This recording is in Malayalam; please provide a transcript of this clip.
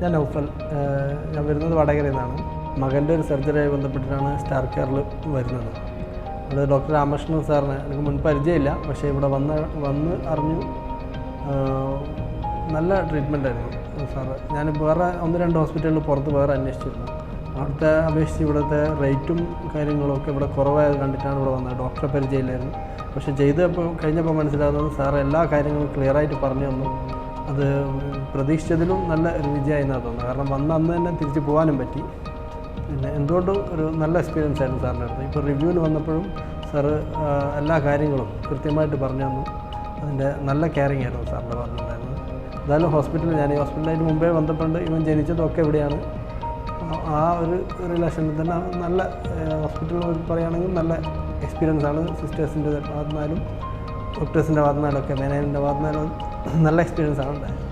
ഞാൻ നൗഫൽ ഞാൻ വരുന്നത് വടകരയിൽ നിന്നാണ്. മകന്റെ ഒരു സർജറിയായി ബന്ധപ്പെട്ടിട്ടാണ് സ്റ്റാർ കെയറിൽ വരുന്നത്. അത് ഡോക്ടർ രാമകൃഷ്ണൻ സാറിന് എനിക്ക് മുൻ പരിചയമില്ല. പക്ഷേ ഇവിടെ വന്ന് വന്ന് അറിഞ്ഞു നല്ല ട്രീറ്റ്മെന്റ് ആയിരുന്നു സാറ്. ഞാൻ വേറെ ഒന്ന് രണ്ട് ഹോസ്പിറ്റലിൽ പുറത്ത് വേറെ അന്വേഷിച്ചിരുന്നു. അവിടുത്തെ അപേക്ഷിച്ച് ഇവിടുത്തെ റേറ്റും കാര്യങ്ങളും ഒക്കെ ഇവിടെ കുറവായത് കണ്ടിട്ടാണ് ഇവിടെ വന്നത്. ഡോക്ടറെ പരിചയമില്ലായിരുന്നു. പക്ഷേ ചെയ്തപ്പോൾ കഴിഞ്ഞപ്പോൾ മനസ്സിലാകുന്നത് സാറ് എല്ലാ കാര്യങ്ങളും ക്ലിയറായിട്ട് പറഞ്ഞു തന്നു. അത് പ്രതീക്ഷിച്ചതിലും നല്ല ഒരു വിജയമായി എന്നാണ് തോന്നുന്നത്. കാരണം വന്ന അന്ന് തന്നെ തിരിച്ചു പോകാനും പറ്റി. പിന്നെ എന്തുകൊണ്ടും ഒരു നല്ല എക്സ്പീരിയൻസ് ആയിരുന്നു സാറിന്റെ അടുത്ത്. ഇപ്പോൾ റിവ്യൂവിന് വന്നപ്പോഴും സാറ് എല്ലാ കാര്യങ്ങളും കൃത്യമായിട്ട് പറഞ്ഞു തന്നു. അതിന്റെ നല്ല കെയറിങ് ആയിരുന്നു സാറിന്റെ പറഞ്ഞിട്ടുണ്ടായിരുന്നത്. എന്തായാലും ഹോസ്പിറ്റലിൽ ഞാൻ ഈ ഹോസ്പിറ്റലായിട്ട് മുമ്പേ ബന്ധപ്പെട്ട് ഇവൻ ജനിച്ചതൊക്കെ ഇവിടെയാണ്. ആ- ആ ഒരു റിലേഷനിൽ തന്നെ നല്ല ഹോസ്പിറ്റലിൽ പറയുകയാണെങ്കിൽ നല്ല എക്സ്പീരിയൻസ് ആണ്. സിസ്റ്റേഴ്സിന്റെ ഭാഗത്തുനിന്നാലും ഡോക്ടേഴ്സിന്റെ ഭാഗത്തുനിന്നാലും ഒക്കെ മാനേജറിന്റെ ഭാഗത്തുനിന്നാലും നല്ല എക്സ്പീരിയൻസ് ആണ് ഉണ്ടായത്